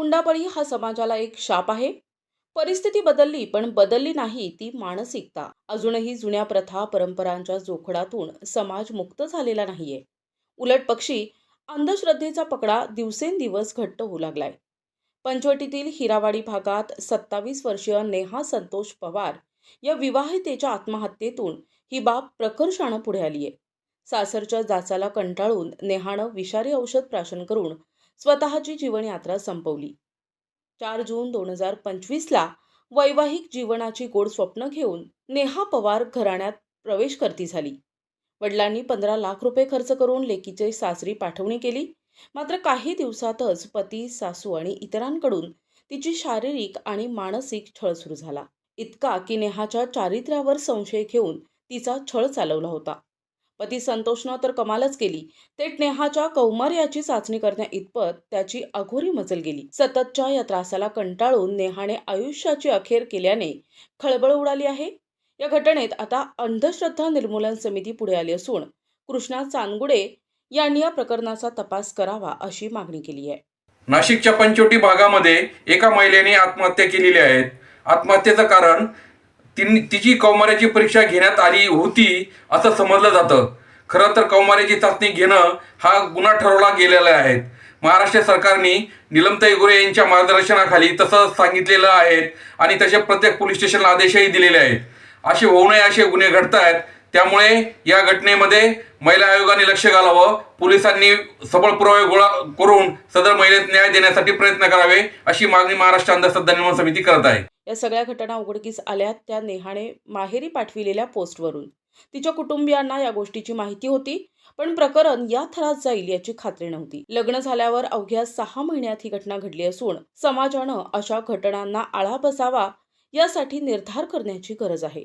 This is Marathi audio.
हुंडाबळी हा समाजाला एक शाप आहे. परिस्थिती बदलली पण बदलली नाही ती मानसिकता. अजूनही जुन्या प्रथा परंपरांच्या जोखडातून समाज मुक्त झालेला नाहीये. उलट पक्षी अंधश्रद्धेचा पकडा दिवसेंदिवस घट्ट होऊ लागलाय. पंचवटीतील हिरावाडी भागात सत्तावीस वर्षीय नेहा संतोष पवार या विवाहितेच्या आत्महत्येतून ही बाब प्रकर्षानं पुढे आली आहे सासरच्या जाचाला कंटाळून नेहानं विषारी औषध प्राशन करून स्वतःची जीवनयात्रा संपवली. चार जून दोन हजार पंचवीसला वैवाहिक जीवनाची गोड स्वप्न घेऊन नेहा पवार घराण्यात प्रवेश करती झाली. वडिलांनी पंधरा लाख रुपये खर्च करून लेकीचे सासरी पाठवणी केली. मात्र काही दिवसातच पती सासू आणि इतरांकडून तिची शारीरिक आणि मानसिक छळ सुरू झाला. इतका की नेहाच्या चारित्र्यावर संशय घेऊन तिचा छळ चालवला होता. पती संतोषनं तर कमालच केली. थेट नेहाच्या कौमार्याची चाचणी करण्या इतपत त्याची अघोरी मजल गेली. सततच्या या त्रासाला कंटाळून नेहाने आयुष्याची अखेर केल्याने खळबळ उडाली आहे. या घटनेत आता अंधश्रद्धा निर्मूलन समिती पुढे आली असून कृष्णा चांदगुडे यांनी या प्रकरणाचा तपास करावा अशी मागणी केली आहे. नाशिकच्या पंचवटी भागामध्ये एका महिलेने आत्महत्या केलेली आहे. आत्महत्येचं कारण तिची कौमार्याची परीक्षा घेण्यात आली होती असं समजलं जातं. खरं तर कौमार्याची चाचणी घेणं हा गुन्हा ठरवला गेलेला आहे. महाराष्ट्र सरकारने निलमताई गुरे यांच्या मार्गदर्शनाखाली तसं सांगितलेलं आहे आणि तसे प्रत्येक पोलीस स्टेशनला आदेशही दिलेले आहेत. असे होऊ नये असे गुन्हे घडत आहेत त्यामुळे या घटनेमध्ये महिला आयोगाने लक्ष घालावं पोलिसांनी सबळ पुरावे गोळा करून सदर महिलेस न्याय देण्यासाठी प्रयत्न करावे अशी मागणी महाराष्ट्र अंधश्रद्धा निर्माण समिती करत आहे. या सगळ्या घटना उघडकीस आल्या त्या नेहाने माहेरी पाठविलेल्या पोस्टवरून. तिच्या कुटुंबियांना या गोष्टीची माहिती होती पण प्रकरण या थरात जाईल याची खात्री नव्हती. लग्न झाल्यावर अवघ्या सहा महिन्यात ही घटना घडली असून समाजानं अशा घटनांना आळा बसावा यासाठी निर्धार करण्याची गरज आहे.